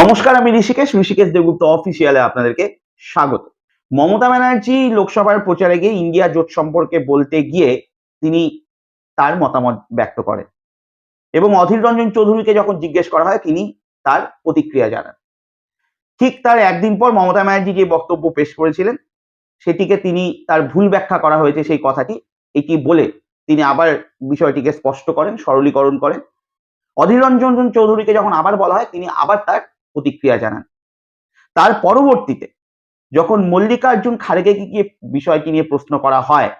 নমস্কার, আমি ঋষিকেশ ঋষিকেশ দেবগুপ্ত অফিসিয়ালে আপনাদেরকে স্বাগত। মমতা ব্যানার্জি লোকসভার প্রচারে গিয়ে ইন্ডিয়া জোট সম্পর্কে বলতে গিয়ে তিনি তার মতামত ব্যক্ত করেন এবং অধীর রঞ্জন চৌধুরীকে যখন জিজ্ঞেস করা হয়, তিনি তার প্রতিক্রিয়া জানান। ঠিক তার একদিন পর মমতা ব্যানার্জি যে বক্তব্য পেশ করেছিলেন, সেটিকে তিনি তার ভুল ব্যাখ্যা করা হয়েছে সেই কথাটি এটি বলে তিনি আবার বিষয়টিকে স্পষ্ট করেন, সরলীকরণ করেন। অধীর রঞ্জন চৌধুরীকে যখন আবার বলা হয়, তিনি আবার তার প্রতিক্রিয়া জানান। তার পরবর্তীতে যখন মল্লিকার্জুন খাড়গে গিয়ে বিষয়টি নিয়ে প্রশ্ন করা হয়,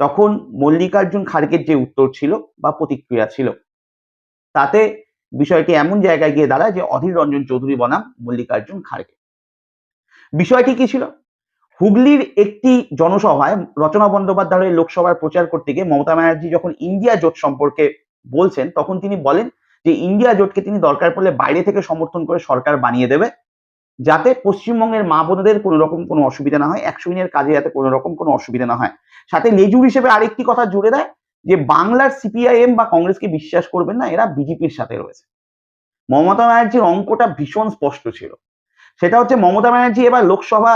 তখন মল্লিকার্জুন খাড়গের যে উত্তর ছিল বা প্রতিক্রিয়া ছিল, তাতে বিষয়টি এমন জায়গায় গিয়ে দাঁড়ায় যে অধীর রঞ্জন চৌধুরী বনাম মল্লিকার্জুন খাড়গে বিষয়টি কি ছিল? হুগলির একটি জনসভায় রচনা বন্দ্যোপাধ্যায়ের লোকসভার প্রচার করতে গিয়ে মমতা ব্যানার্জি যখন ইন্ডিয়া জোট সম্পর্কে বলছেন, তখন তিনি বলেন যে ইন্ডিয়া জোটকে তিনি দরকার পড়লে বাইরে থেকে সমর্থন করে সরকার বানিয়ে দেবে, যাতে পশ্চিমবঙ্গের মা বোনদের কোনো রকম কোনো অসুবিধা না হয় একশো দিনের কাজে যাতে কোনো রকম কোনো অসুবিধা না হয়। সাথে লেজুর হিসেবে আরেকটি কথা জুড়ে দেয় যে, বাংলার সিপিআইএম বা কংগ্রেসকে বিশ্বাস করবেন না, এরা বিজেপির সাথে রয়েছে। মমতা ব্যানার্জির অঙ্কটা ভীষণ স্পষ্ট ছিল। সেটা হচ্ছে মমতা ব্যানার্জি এবার লোকসভা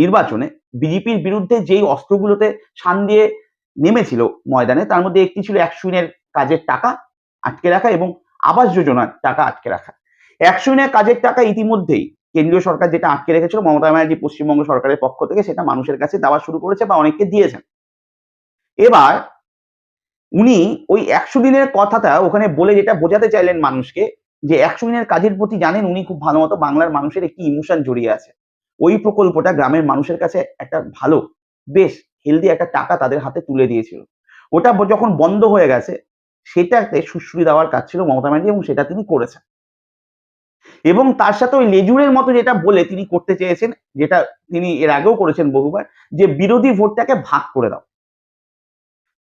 নির্বাচনে বিজেপির বিরুদ্ধে যেই অস্ত্রগুলোতে শান দিয়ে নেমেছিল ময়দানে, তার মধ্যে একটি ছিল একশো দিনের কাজের টাকা আটকে রাখা এবং আবাস যোজনার টাকা আটকে রাখা। একশো দিনের কাজের টাকা ইতিমধ্যেই কেন্দ্রীয় সরকার যেটা আটকে রেখেছিল, মমতা ব্যানার্জি পশ্চিমবঙ্গ সরকারের পক্ষ থেকে, সেটা মানুষের কাছে দেওয়া শুরু করেছে বা অনেককে দিয়েছেন। এবার উনি ওই একশো দিনের কথাটা ওখানে বলে যেটা বোঝাতে চাইলেন মানুষকে, যে একশো দিনের কাজের প্রতি জানেন উনি খুব ভালো মতো বাংলার মানুষের একটি ইমোশন জড়িয়ে আছে। ওই প্রকল্পটা গ্রামের মানুষের কাছে একটা ভালো, বেশ হেলদি একটা টাকা তাদের হাতে তুলে দিয়েছিল। ওটা যখন বন্ধ হয়ে গেছে সেটাতে সুশ্রী দেওয়ার কাজ ছিল মমতা ব্যানার্জি এবং সেটা তিনি করেছেন। এবং তার সাথে ওই লেজুরের মতো যেটা বলে তিনি করতে চেয়েছেন, যেটা তিনি এর আগেও করেছেন বহুবার, যে বিরোধী ভোটটাকে ভাগ করে দাও।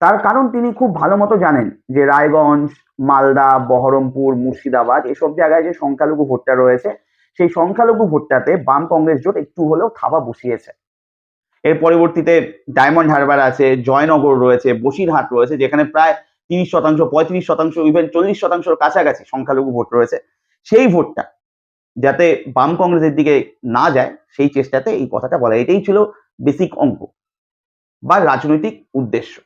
তার কারণ তিনি খুব ভালো মতো জানেন যে রায়গঞ্জ, মালদা, বহরমপুর, মুর্শিদাবাদ এসব জায়গায় যে সংখ্যালঘু ভোটটা রয়েছে, সেই সংখ্যালঘু ভোটটাতে বাম কংগ্রেস জোট একটু হলেও থাবা বসিয়েছে। এর পরবর্তীতে ডায়মন্ড হারবার আছে, জয়নগর রয়েছে, বসিরহাট রয়েছে, যেখানে প্রায় তিরিশ শতাংশ, পঁয়ত্রিশ শতাংশ ইভেন চল্লিশ শতাংশের কাছাকাছি সংখ্যালঘু ভোট রয়েছে। সেই ভোটটা যাতে বাম কংগ্রেসের দিকে না যায়, সেই চেষ্টাতে এই কথাটা বলা। এটাই ছিল বেসিক অঙ্ক বা রাজনৈতিক উদ্দেশ্য।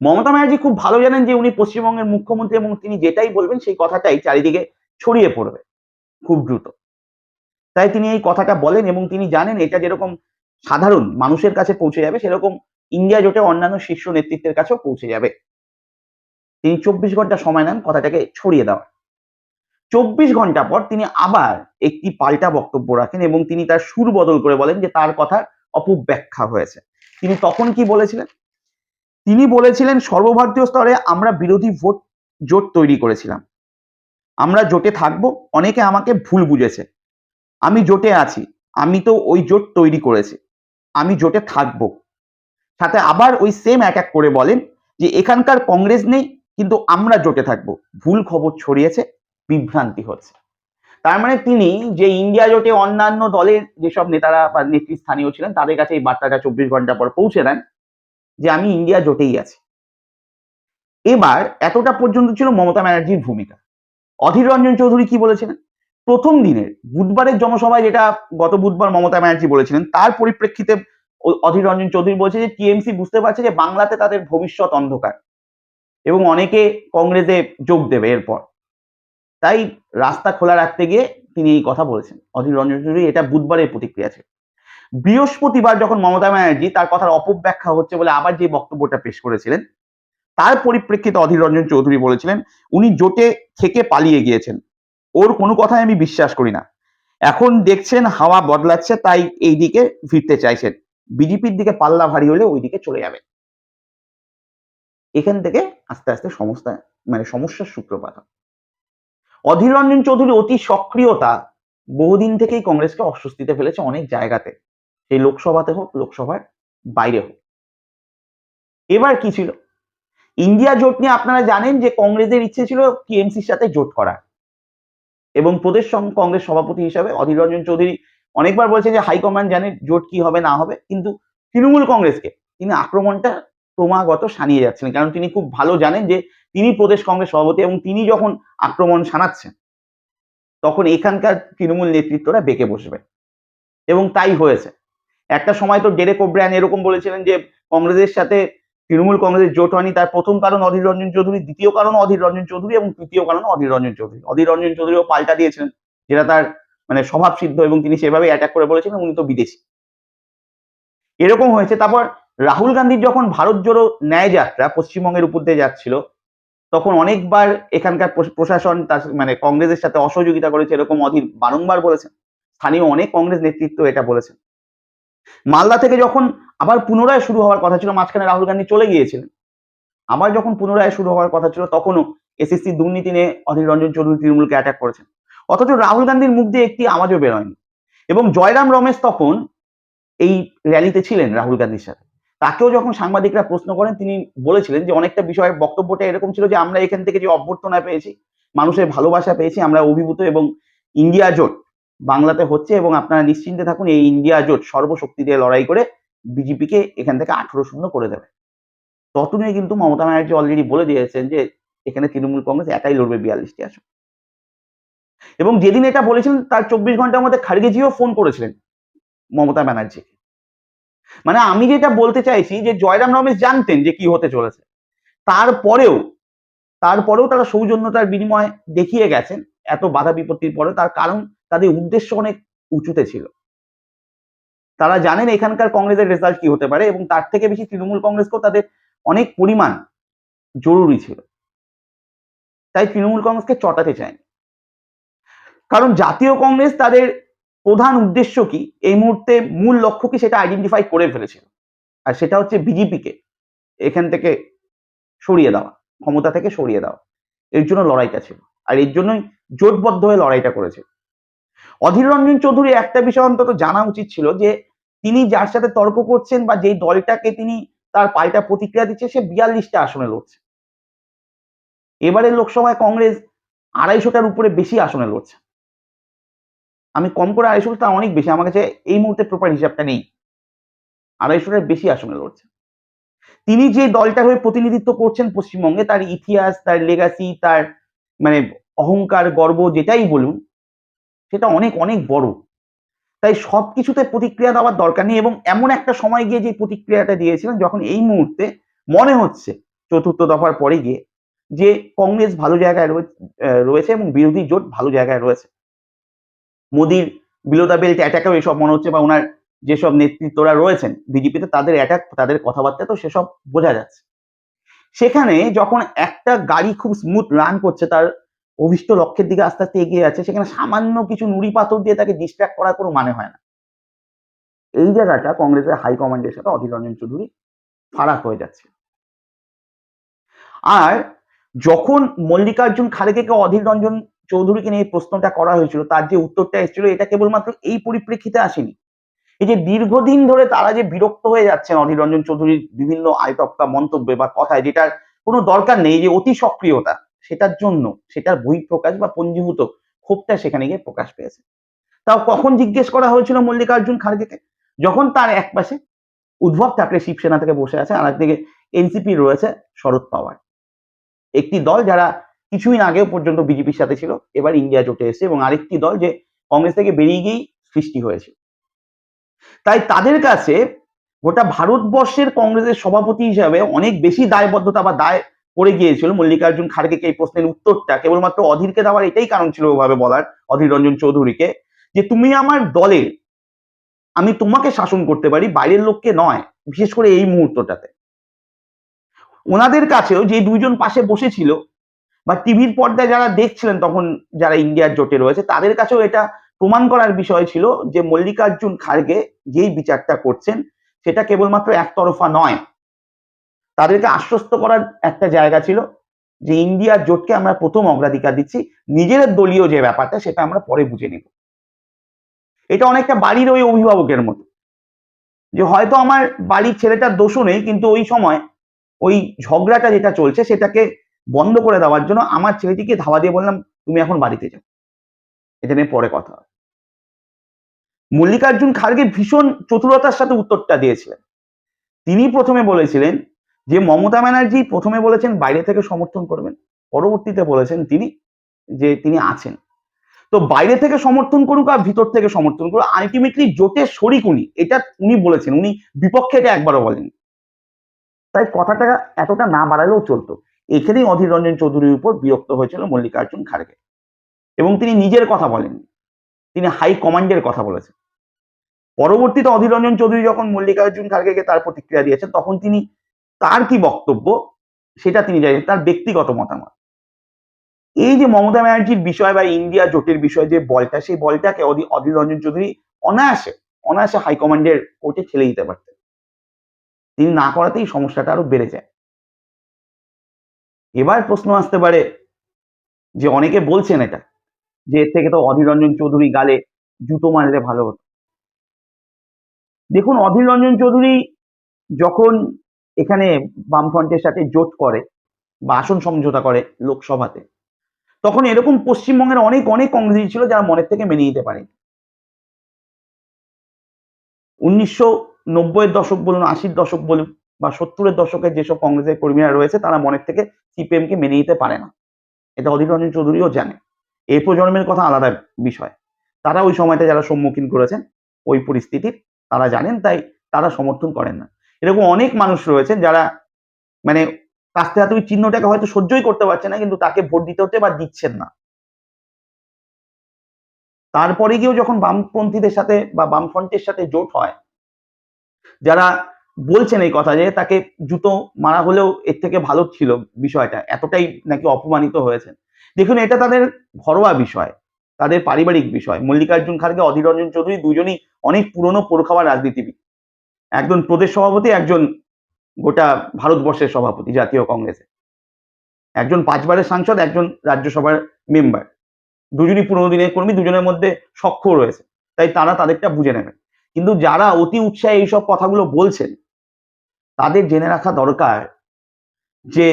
মমতা ব্যানার্জি খুব ভালো জানেন যে উনি পশ্চিমবঙ্গের মুখ্যমন্ত্রী এবং তিনি যেটাই বলবেন, সেই কথাটাই চারিদিকে ছড়িয়ে পড়বে খুব দ্রুত। তাই তিনি এই কথাটা বলেন এবং তিনি জানেন এটা যেরকম সাধারণ মানুষের কাছে পৌঁছে যাবে, সেরকম ইন্ডিয়া জোটে অন্যান্য শীর্ষ নেতৃত্বের কাছেও পৌঁছে যাবে। তিনি চব্বিশ ঘণ্টা সময় নেন কথাটাকে ছড়িয়ে দেওয়ার। চব্বিশ ঘণ্টা পর তিনি আবার একটি পাল্টা বক্তব্য রাখেন এবং তিনি তার সুর বদল করে বলেন যে তার কথার অপব্যাখ্যা হয়েছে। তিনি তখন কি বলেছিলেন? তিনি বলেছিলেন, সর্বভারতীয় স্তরে আমরা বিরোধী ভোট, জোট তৈরি করেছিলাম। আমরা জোটে থাকব, অনেকে আমাকে ভুল বুঝেছে। আমি জোটে আছি, আমি তো ওই জোট তৈরি করেছি, আমি জোটে থাকব। সাথে আবার ওই সেম এক করে বলেন যে এখানকার কংগ্রেস নেই কিন্তু আমরা জোটে থাকব। ভুল খবর ছড়িয়েছে, বিভ্রান্তি হচ্ছে। তার মানে তিনি যে ইন্ডিয়া জোটে অন্যান্য দলের যেসব নেতারা বা নেতৃস্থানীয় ছিলেন, তাদের কাছে এই বার্তাটা চব্বিশ ঘণ্টা পর পৌঁছে দেন যে আমি ইন্ডিয়া জোটেই আছি। এবার এতটা পর্যন্ত ছিল মমতা ব্যানার্জির ভূমিকা। অধীর রঞ্জন চৌধুরী কি বলেছিলেন? প্রথম দিনের বুধবারের জনসভায় যেটা গত বুধবার মমতা ব্যানার্জি বলেছিলেন, তার পরিপ্রেক্ষিতে অধীর রঞ্জন চৌধুরী বলছে যে টিএমসি বুঝতে পারছে যে বাংলাতে তাদের ভবিষ্যৎ অন্ধকার। এবং অনেকে কংগ্রেসে যোগ দেবে এরপর। তাই রাস্তা খোলা রাখতে গিয়ে তিনি এই কথা বলেছেন। অধীর রঞ্জন চৌধুরী, এটা বুধবারের প্রতিক্রিয়া ছিল। বৃহস্পতিবার যখন মমতা ব্যানার্জি তার কথার অপব্যাখ্যা হচ্ছে বলে আবার যে বক্তব্যটা পেশ করেছিলেন, তার পরিপ্রেক্ষিতে অধীর রঞ্জন চৌধুরী বলেছিলেন, উনি জোটে থেকে পালিয়ে গিয়েছেন। ওর কোনো কথাই আমি বিশ্বাস করি না। এখন দেখছেন হাওয়া বদলাচ্ছে, তাই এই দিকে ফিরতে চাইছেন। বিজেপির দিকে পাল্লা ভারী হলে ওই দিকে চলে যাবে এখান থেকে আস্তে আস্তে সমস্যা মানে সমস্যার সূত্রপাত হয়। অধীর রঞ্জন চৌধুরী অতি সক্রিয়তা বহুদিন থেকেই কংগ্রেসকে অস্বস্তিতে ফেলেছে অনেক জায়গাতে। সেই লোকসভাতে হোক, লোকসভার বাইরে হোক। এবার কি ছিল? ইন্ডিয়া জোট নিয়ে আপনারা জানেন যে কংগ্রেসের ইচ্ছে ছিল টিএমসির সাথে জোট করার। এবং প্রদেশ কংগ্রেস সভাপতি হিসাবে অধীর রঞ্জন চৌধুরী অনেকবার বলছেন যে হাইকমান্ড জানে জোট কি হবে, না হবে। কিন্তু তৃণমূল কংগ্রেসকে তিনি আক্রমণটা ক্রমাগত সানিয়ে যাচ্ছেন। কারণ তিনি খুব ভালো জানেন যে তিনি প্রদেশ কংগ্রেস সভাপতি এবং তিনি যখন আক্রমণ সানাচ্ছেন তখন এখানকার তৃণমূল নেতৃত্বরা বেঁকে বসবে। এবং তাই হয়েছে। একটা সময় তো ডেরেক ওব্রায়ন এরকম বলেছিলেন যে কংগ্রেসের সাথে তৃণমূল কংগ্রেসের জোট হয়নি, তার প্রথম কারণ অধীর রঞ্জন চৌধুরী, দ্বিতীয় কারণ অধীর রঞ্জন চৌধুরী এবং তৃতীয় কারণ অধীর রঞ্জন চৌধুরী। অধীর রঞ্জন চৌধুরীও পাল্টা দিয়েছিলেন, যেটা তার মানে স্বভাব সিদ্ধ এবং তিনি সেভাবে অ্যাটাক করে বলেছিলেন, উনি তো বিদেশি। এরকম হয়েছে। তারপর রাহুল গান্ধীর যখন ভারত জোড়ো ন্যায় যাত্রা, পশ্চিমবঙ্গের উপর দিয়ে যাচ্ছিল, তখন অনেকবার এখানকার প্রশাসন তার মানে কংগ্রেসের সাথে অসহযোগিতা করেছে, এরকম অধীর বারংবার বলেছেন। স্থানীয় অনেক কংগ্রেস নেতৃত্ব এটা বলেছেন। মালদা থেকে যখন আবার পুনরায় শুরু হওয়ার কথা ছিল, মাঝখানে রাহুল গান্ধী চলে গিয়েছিলেন। আবার যখন পুনরায় শুরু হওয়ার কথা ছিল, তখনও এসএসসি দুর্নীতি নিয়ে অধীর রঞ্জন চৌধুরী তৃণমূলকে অ্যাটাক করেছেন। অথচ রাহুল গান্ধীর মুখ দিয়ে একটি আওয়াজও বেরোয়নি। এবং জয়রাম রমেশ তখন এই র্যালিতে ছিলেন রাহুল গান্ধীর সাথে। তাকেও যখন সাংবাদিকরা প্রশ্ন করেন, তিনি বলেছিলেন যে অনেকটা বিষয়ের বক্তব্যটা এরকম ছিল যে, আমরা এখান থেকে যে অভ্যর্থনা পেয়েছি, মানুষের ভালোবাসা পেয়েছি, আমরা অভিভূত এবং ইন্ডিয়া জোট বাংলাতে হচ্ছে এবং আপনারা নিশ্চিন্তে থাকুন, এই ইন্ডিয়া জোট সর্বশক্তি দিয়ে লড়াই করে বিজেপিকে এখান থেকে আঠারো শূন্য করে দেবে। ততদিনে কিন্তু মমতা ব্যানার্জি অলরেডি বলে দিয়েছেন যে, এখানে তৃণমূল কংগ্রেস একাই লড়বে বিয়াল্লিশটি আসন। এবং যেদিন এটা বলেছিলেন, তার চব্বিশ ঘণ্টার মধ্যে খাড়গেজিও ফোন করেছিলেন মমতা ব্যানার্জিকে। মানে আমি যেটা বলতে চাইছি যে জয়রাম রমেশ জানতেন যে কি হতে চলেছে। তারপরেও তারপরেও তারা সৌজন্যতার বিনিময় দেখিয়ে গেছেন, এত বাধা বিপত্তির পরে তার কারণ তাদের উদ্দেশ্য অনেক উঁচুতে ছিল। তারা জানেন এখানকার কংগ্রেসের রেজাল্ট কি হতে পারে এবং তার থেকে বেশি তৃণমূল কংগ্রেসকেও তাদের অনেক পরিমাণ জরুরি ছিল। তাই তৃণমূল কংগ্রেসকে চটাতে চায়নি। কারণ জাতীয় কংগ্রেস তাদের প্রধান উদ্দেশ্য কি? এই মুহূর্তে মূল লক্ষ্য কি সেটা আইডেন্টিফাই করে ফেলেছিল আর সেটা হচ্ছে বিজেপিকে এখান থেকে সরিয়ে দেওয়া, ক্ষমতা থেকে সরিয়ে দেওয়া। এর জন্য লড়াইটা ছিল। আর এর জন্যই জোটবদ্ধ হয়ে লড়াইটা করেছে। অধীর রঞ্জন চৌধুরী একটা বিষয় অন্তত জানা উচিত ছিল যে, তিনি যার সাথে তর্ক করছেন বা যেই দলটাকে তিনি তার পাল্টা প্রতিক্রিয়া দিচ্ছে, সে বিয়াল্লিশটা আসনে লড়ছে। এবারের লোকসভায় কংগ্রেস আড়াইশোটার উপরে বেশি আসনে লড়ছে। আমি কম করে আড়াইশো তা অনেক বেশি। আমার কাছে এই মুহূর্তে প্রপার হিসাবটা নেই। আড়াইশোটার বেশি আসনে লড়ছে। তিনি যে দলটার হয়ে প্রতিনিধিত্ব করছেন পশ্চিমবঙ্গে, তার ইতিহাস, তার লেগাসি তার মানে অহংকার, গর্ব, যেটাই বলুন, সেটা অনেক অনেক বড়। তাই সব কিছুতে প্রতিক্রিয়া দেওয়ার দরকার নেই এবং এমন একটা সময় গিয়ে যে প্রতিক্রিয়াটা দিয়েছিলেন, যখন এই মুহূর্তে মনে হচ্ছে চতুর্থ দফার পরে গিয়ে যে কংগ্রেস ভালো জায়গায় রয়েছে এবং বিরোধী জোট ভালো জায়গায় রয়েছে। মোদির বিলোদা বেল্ট অ্যাটাকেও এসব মনে হচ্ছে বা ওনার যেসব নেতৃত্বরা রয়েছেন বিজেপিতে, তাদের অ্যাটাক তাদের কথাবার্তা তো সেসব বোঝা যাচ্ছে। সেখানে যখন একটা গাড়ি খুব স্মুথ রান করছে, তার অভিষ্ট লক্ষ্যের দিকে আস্তে আস্তে এগিয়ে যাচ্ছে, সেখানে সামান্য কিছু নুড়ি পাথর দিয়ে তাকে ডিস্ট্র্যাক্ট করার কোনো মানে হয় না। এই জায়গাটা কংগ্রেসের হাইকমান্ডের সাথে অধীর রঞ্জন চৌধুরী ফারাক হয়ে যাচ্ছে। আর যখন মল্লিকার্জুন খাড়গেকে অধীর রঞ্জন চৌধুরীকে নিয়ে প্রশ্নটা করা হয়েছিল, তার যে উত্তরটা এসেছিল, এটা কেবলমাত্র এই পরিপ্রেক্ষিতে আসেনি। এই যে দীর্ঘদিন ধরে তারা যে বিরক্ত হয়ে যাচ্ছেন অধীর রঞ্জন চৌধুরীর বিভিন্ন আয়তক্কা মন্তব্যে বা কথায়, যেটার কোনো দরকার নেই যে অতি সক্রিয়তা, সেটার জন্য, সেটার বই প্রকাশ বা পঞ্জীভূত ক্ষোভটা সেখানে গিয়ে প্রকাশ পেয়েছে। তাও কখন জিজ্ঞেস করা হয়েছিল মল্লিকার্জুন খাড়গেকে যখন তার এক পাশে উদ্ভব ঠাকরে শিবসেনা থেকে বসে আছে, আর একদিকে এনসিপি রয়েছে শরদ পাওয়ার। একটি দল যারা কিছুদিন আগেও পর্যন্ত বিজেপির সাথে ছিল, এবার ইন্ডিয়া জোটে এসেছে এবং আরেকটি দল যে কংগ্রেস থেকে বেরিয়ে গিয়েই সৃষ্টি হয়েছে। তাই তাদের কাছে গোটা ভারতবর্ষের কংগ্রেসের সভাপতি হিসাবে অনেক বেশি দায়বদ্ধতা বা দায় পড়ে গিয়েছিল মল্লিকার্জুন খাড়গেকে এই প্রশ্নের উত্তরটা। কেবলমাত্র অধীরকে দেওয়ার এটাই কারণ ছিল ওভাবে বলার, অধীর রঞ্জন চৌধুরীকে, যে তুমি আমার দলের, আমি তোমাকে শাসন করতে পারি, বাইরের লোককে নয়, বিশেষ করে এই মুহূর্তটাতে। ওনাদের কাছেও যে দুইজন পাশে বসেছিল বা টিভির পর্দায় যারা দেখছিলেন, তখন যারা ইন্ডিয়ার জোটে রয়েছে, তাদের কাছেও এটা প্রমাণ করার বিষয় ছিল যে মল্লিকার্জুন খাড়গে যেই বিচারটা করছেন, সেটা কেবলমাত্র একতরফা নয়। তাদেরকে আশ্বস্ত করার একটা জায়গা ছিল যে ইন্ডিয়ার জোটকে আমরা প্রথম অগ্রাধিকার দিচ্ছি নিজের দলীয় যে ব্যাপারটা, সেটা আমরা পরে বুঝে নিব। এটা অনেকটা বাড়ির ওই অভিভাবকের মতো। যে হয়তো আমার বাড়ির ছেলেটার দোষও নেই, কিন্তু ওই সময় ওই ঝগড়াটা যেটা চলছে, সেটাকে বন্ধ করে দেওয়ার জন্য আমার ছেলেটিকে ধাওয়া দিয়ে বললাম, তুমি এখন বাড়িতে যাও। এটা নিয়ে পরে কথা মল্লিকার্জুন খাড়গে ভীষণ চতুরতার সাথে উত্তরটা দিয়েছিলেন। তিনি প্রথমে বলেছিলেন যে, মমতা ব্যানার্জি প্রথমে বলেছেন বাইরে থেকে সমর্থন করবেন। পরবর্তীতে বলেছেন তিনি যে, তিনি আছেন। তো বাইরে থেকে সমর্থন করুক আর ভিতর থেকে সমর্থন করুক আলটিমেটলি জোটের শরিক উনি। এটা উনি বলেছেন। উনি বিপক্ষে এটা একবারও বলেন তাই কথাটা এতটা না বাড়ালেও চলতো। এখানেই অধীর রঞ্জন চৌধুরীর উপর বিরক্ত হয়েছিল মল্লিকার্জুন খাড়গে এবং তিনি নিজের কথা বলেননি। তিনি হাই কমান্ডের কথা বলেছেন। পরবর্তীতে অধীর রঞ্জন চৌধুরী যখন মল্লিকার্জুন খাড়গেকে তার প্রতিক্রিয়া দিয়েছেন, তখন তিনি তার কি বক্তব্য, সেটা তিনি জানেন, তার ব্যক্তিগত মতামত। এই যে মমতা ব্যানার্জির বিষয় বা ইন্ডিয়া জোটের বিষয় যে বলটা, সেই বলটাকে অধি- অধীর রঞ্জন চৌধুরী অনায়াসে অনায়াসে হাইকমান্ডের কোর্টে ঠেলে দিতে পারতেন। তিনি না করাতেই সমস্যাটা আরও বেড়ে যায়। এবার প্রশ্ন আসতে পারে যে অনেকে বলছেন এটা, যে এর থেকে তো অধীর রঞ্জন চৌধুরী গালে জুতো মারলে ভালো হতো। দেখুন, অধীর রঞ্জন চৌধুরী যখন এখানে বামফ্রন্টের সাথে জোট করে বা আসন সমঝোতা করে লোকসভাতে, তখন এরকম পশ্চিমবঙ্গের অনেক অনেক কংগ্রেসী ছিল যারা মনের থেকে মেনে নিতে পারে উনিশশো নব্বইয়ের দশক বলুন, আশির দশক বলুন বা সত্তরের দশকের যেসব কংগ্রেসের কর্মীরা রয়েছে, তারা মনের থেকে সিপিএম কে মেনে নিতে পারে না। এটা অধীর রঞ্জন চৌধুরীও জানে। এই প্রজন্মের কথা আলাদা বিষয়। তারা ওই সময়টা যারা সম্মুখীন করেছেন, ওই পরিস্থিতির তারা জানেন, তাই তারা সমর্থন করেন না। এরকম অনেক মানুষ রয়েছেন যারা মানে কাস্তে হাতে ওই চিহ্নটাকে হয়তো সহ্যই করতে পারছে না, কিন্তু তাকে ভোট দিতে হচ্ছে বা দিচ্ছেন না। তারপরে গিয়েও যখন বামপন্থীদের সাথে বা বামফ্রন্টের সাথে জোট হয়, যারা বলছেন এই কথা যে তাকে জুতো মারা হলেও এর থেকে ভালো ছিল বিষয়টা, এতটাই নাকি অপমানিত হয়েছেন। দেখুন, এটা তাদের ঘরোয়া বিষয়, তাদের পারিবারিক বিষয়। মল্লিকার্জুন খাড়গে অধীর রঞ্জন চৌধুরী দুজনই অনেক পুরনো পোরখাওয়া রাজনীতিবিদ। একজন প্রদেশ সভাপতি, একজন গোটা ভারতবর্ষের সভাপতি, জাতীয় কংগ্রেসে। একজন পাঁচবারের সাংসদ, একজন রাজ্যসভার মেম্বার। দুজনই পুরনো দিনের কর্মী, দুজনের মধ্যে সখ্য রয়েছে। তাই তারা তাদেরটা বুঝে নেবেন। কিন্তু যারা অতি উৎসাহে এইসব কথাগুলো বলছেন তাদের জেনে রাখা দরকার যে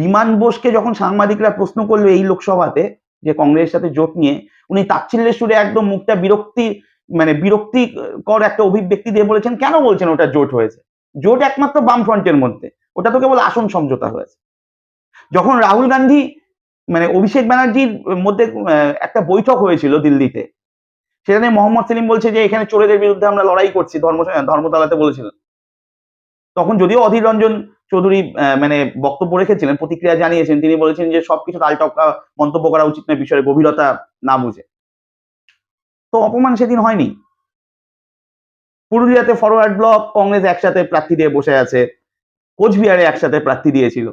বিমান বোসকে যখন সাংবাদিকরা প্রশ্ন করল এই লোকসভাতে যে কংগ্রেসের সাথে জোট নিয়ে, উনি তাচ্ছিল্যের সুরে একদম মুখটা বিরক্তি মানে বিরক্তিকর একটা অভিব্যক্তি দিয়ে বলেছেন, কেন বলছেন ওটা জোট হয়েছে? জোট একমাত্র বামফ্রন্টের মধ্যে। ওটা তো কেবল আসন সমঝোতা হয়েছে। যখন রাহুল গান্ধী মানে অভিষেক ব্যানার্জির মধ্যে একটা বৈঠক হয়েছিল দিল্লিতে, সেখানে মোহাম্মদ সেলিম বলছে যে এখানে চোরেদের বিরুদ্ধে আমরা লড়াই করছি, ধর্ম, ধর্মতলাতে বলেছিলেন। তখন যদিও অধীর রঞ্জন চৌধুরী মানে বক্তব্য রেখেছিলেন, প্রতিক্রিয়া জানিয়েছেন, তিনি বলেছেন যে সবকিছু আলটপকা মন্তব্য করা উচিত নয়, বিষয়ের গভীরতা না বুঝে। তো অপমান সেদিন হয়নি। পুরুলিয়াতে ফরওয়ার্ড ব্লক কংগ্রেস একসাথে প্রার্থী দিয়ে বসে আছে, কোচবিহারে একসাথে প্রার্থী দিয়েছিল।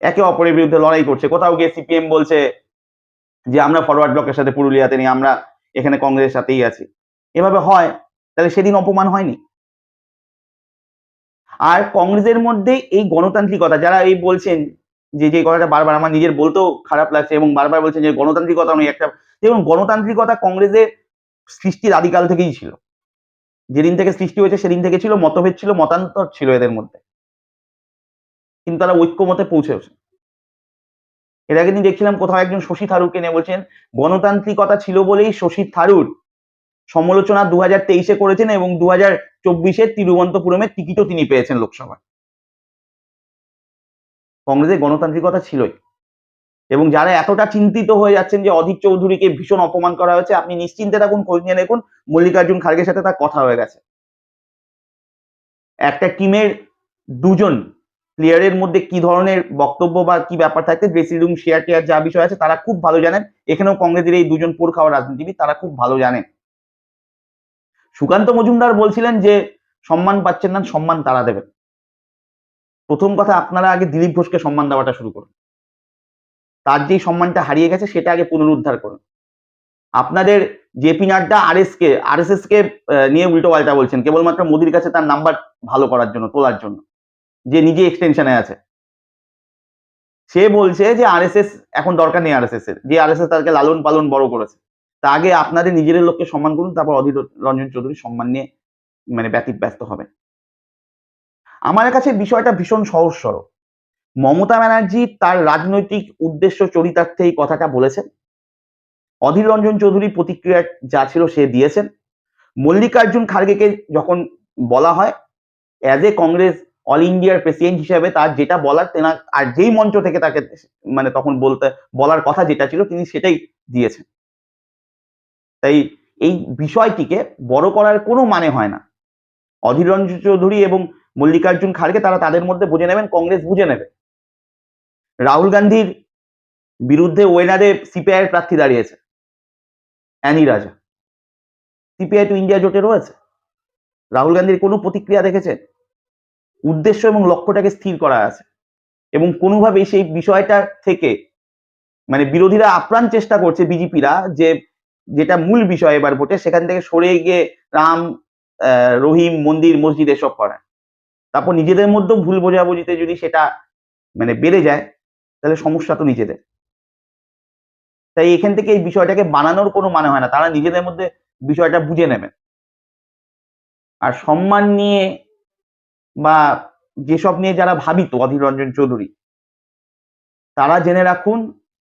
একে অপরের বিরুদ্ধে লড়াই করছে। কোথাও গিয়ে সিপিএম বলছে যে, আমরা ফরওয়ার্ড ব্লকের সাথে পুরুলিয়াতে নেই, আমরা এখানে কংগ্রেসের সাথেই আছি। এভাবে হয়, তাহলে সেদিন অপমান হয়নি। আর কংগ্রেসের মধ্যে এই গণতান্ত্রিকতা, যারা এই বলছেন যে যে কথাটা বারবার আমার নিজের বলতেও খারাপ লাগছে এবং বারবার বলছেন যে, গণতান্ত্রিকতা নয়, একটা দেখুন, গণতান্ত্রিকতা কংগ্রেসের সৃষ্টির আদিকাল থেকেই ছিল। যেদিন থেকে সৃষ্টি হয়েছে সেদিন থেকে ছিল, মতভেদ ছিল, মতান্তর ছিল এদের মধ্যে। কিন্তু তারা ঐক্যমতে পৌঁছেছে এর আগে দিন দেখছিলাম কোথাও একজন শশী থারুরকে নিয়ে বলছেন, গণতান্ত্রিকতা ছিল বলেই শশী থারুর সমালোচনা দু হাজার তেইশে করেছেন এবং দু হাজার চব্বিশে তিরুবন্তপুরমের টিকিটও তিনি পেয়েছেন লোকসভায়। কংগ্রেসের গণতান্ত্রিকতা ছিলই। এবং যারা এতটা চিন্তিত হয়ে যাচ্ছেন যে অধীর চৌধুরীকে ভীষণ অপমান করা হয়েছে, আপনি নিশ্চিন্তে থাকুন, খোঁজ নিয়ে দেখুন, মল্লিকার্জুন খাড়গের সাথে তার কথা হয়ে গেছে। একটা টিমের দুজন প্লেয়ারের মধ্যে কি ধরনের বক্তব্য বা কি ব্যাপার থাকে ড্রেসিং রুম শেয়ার টেয়ার যা বিষয় আছে, তারা খুব ভালো জানেন। এখানেও কংগ্রেসের এই দুজন পোর খাওয়া রাজনীতিবিদ, তারা খুব ভালো জানেন। সুকান্ত মজুমদার বলছিলেন যে, সম্মান পাচ্ছেন না, সম্মান তারা দেবেন। প্রথম কথা, আপনারা আগে দিলীপ ঘোষকে সম্মান দেওয়াটা শুরু করুন। তার যেই সম্মানটা হারিয়ে গেছে, সেটা আগে পুনরুদ্ধার করুন। আপনাদের জেপি নাড্ডা আর এস কে আর এস এস কে নিয়ে উল্টো পাল্টা বলছেন। কেবলমাত্র মোদির কাছে তার নাম্বার ভালো করার জন্য, তোলার জন্য। যে নিজে এক্সটেনশনে আছে। সে বলছে যে, আরএসএস এখন দরকার নেই আরএসএস এর যে আরএসএস তাকে লালন পালন বড় করেছে। তা আগে আপনাদের নিজেদের লোককে সম্মান করুন, তারপর অধীর রঞ্জন চৌধুরী সম্মান নিয়ে মানে ব্যতীত ব্যস্ত হবে আমার কাছে বিষয়টা ভীষণ সহজ সরল। মমতা ব্যানার্জি তার রাজনৈতিক উদ্দেশ্য চরিতার্থে এই কথাটা বলেছেন। অধীর রঞ্জন চৌধুরী প্রতিক্রিয়া যা ছিল সে দিয়েছেন। মল্লিকার্জুন খাড়গেকে যখন বলা হয় অ্যাজ এ কংগ্রেস অল ইন্ডিয়ার প্রেসিডেন্ট হিসেবে তার যেটা বলার তেনা আর যেই মঞ্চ থেকে তাকে মানে তখন বলতে বলার কথা যেটা ছিল, তিনি সেটাই দিয়েছেন। তাই এই বিষয়টিকে বড় করার কোনো মানে হয় না। অধীর রঞ্জন চৌধুরী এবং মল্লিকার্জুন খাড়গে তারা তাদের মধ্যে বুঝে নেবেন, কংগ্রেস বুঝে নেবে। রাহুল গান্ধীর বিরুদ্ধে ওয়েনারে সিপিআই এর প্রার্থী দাঁড়িয়েছে, অ্যানি রাজা। সিপিআই টু ইন্ডিয়া জোটে রয়েছে। রাহুল গান্ধীর কোনো প্রতিক্রিয়া দেখেছেন? উদ্দেশ্য এবং লক্ষ্যটাকে স্থির করা আছে এবং কোনোভাবেই সেই বিষয়টা থেকে মানে বিরোধীরা আপ্রাণ চেষ্টা করছে বিজেপিরা যে যেটা মূল বিষয় এবার ভোটে, সেখান থেকে সরে গিয়ে রাম রহিম, মন্দির, মসজিদ এসব করা তারপর নিজেদের মধ্যেও ভুল বোঝাবুঝিতে যদি সেটা মানে বেড়ে যায়, তাহলে সমস্যা তো নিজেদের। তাই এখান থেকে এই বিষয়টাকে বানানোর কোনো মানে হয় না। তারা নিজেদের মধ্যে বিষয়টা বুঝে নেবেন আর সম্মান নিয়ে বা যেসব নিয়ে যারা ভাবিত, অধীর রঞ্জন চৌধুরী, তারা জেনে রাখুন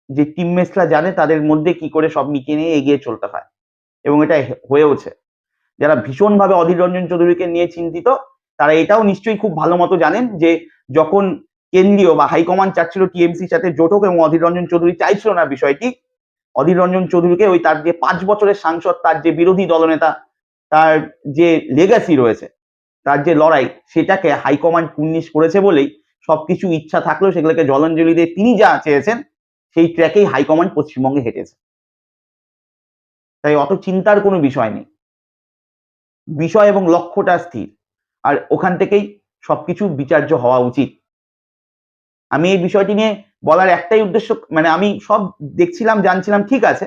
যে টিম টিমমেটসরা জানে তাদের মধ্যে কি করে সব মিটিয়ে নিয়ে এগিয়ে চলতে হয়। এবং এটা হয়েওছে যারা ভীষণভাবে অধীর রঞ্জন চৌধুরীকে নিয়ে চিন্তিত, তারা এটাও নিশ্চয়ই খুব ভালো মতো জানেন যে, যখন কেন্দ্রীয় বা হাইকমান্ড চাচ্ছিল টিএমসির সাথে জোটক এবং অধীর রঞ্জন চৌধুরী চাইছিল না বিষয়টি, অধীর রঞ্জন চৌধুরীকে ওই তার যে পাঁচ বছরের সাংসদ, তার যে বিরোধী দলনেতা, তার যে লেগাসি রয়েছে, তার যে লড়াই, সেটাকে হাইকমান্ড কুর্নিশ করেছে বলেই সবকিছু ইচ্ছা থাকলেও সেগুলোকে জলাঞ্জলি দিয়ে তিনি যা চেয়েছেন সেই ট্র্যাকেই হাইকমান্ড পশ্চিমবঙ্গে হেঁটেছে। তাই অত চিন্তার কোনো বিষয় নেই। বিষয় এবং লক্ষ্যটা স্থির। আর ওখান থেকেই সবকিছু বিচার্য হওয়া উচিত। আমি এই বিষয়টি নিয়ে বলার একটাই উদ্দেশ্য মানে আমি সব দেখছিলাম, জানছিলাম, ঠিক আছে।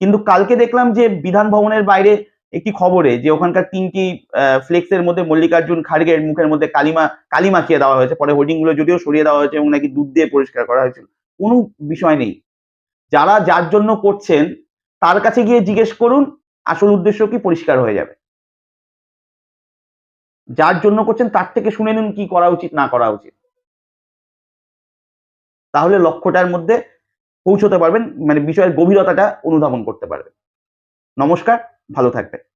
কিন্তু কালকে দেখলাম যে বিধান ভবনের বাইরে একটি খবরে যে ওখানকার তিনটি ফ্লেক্সের মধ্যে মল্লিকার্জুন খাড়গের মুখের মধ্যে কালিমা, কালি মাখিয়ে দেওয়া হয়েছে। পরে হোর্ডিংগুলো যদিও সরিয়ে দেওয়া হয়েছে এবং নাকি দুধ দিয়ে পরিষ্কার করা হয়েছিল। কোনো বিষয় নেই। যারা যার জন্য করছেন, তার কাছে গিয়ে জিজ্ঞেস করুন, আসল উদ্দেশ্য কি, পরিষ্কার হয়ে যাবে। যার জন্য করছেন, তার থেকে শুনে নিন কি করা উচিত, না করা উচিত। তাহলে লক্ষ্যটার মধ্যে পৌঁছতে পারবেন মানে বিষয়ের গভীরতাটা অনুধাবন করতে পারবেন। নমস্কার, ভালো থাকবেন।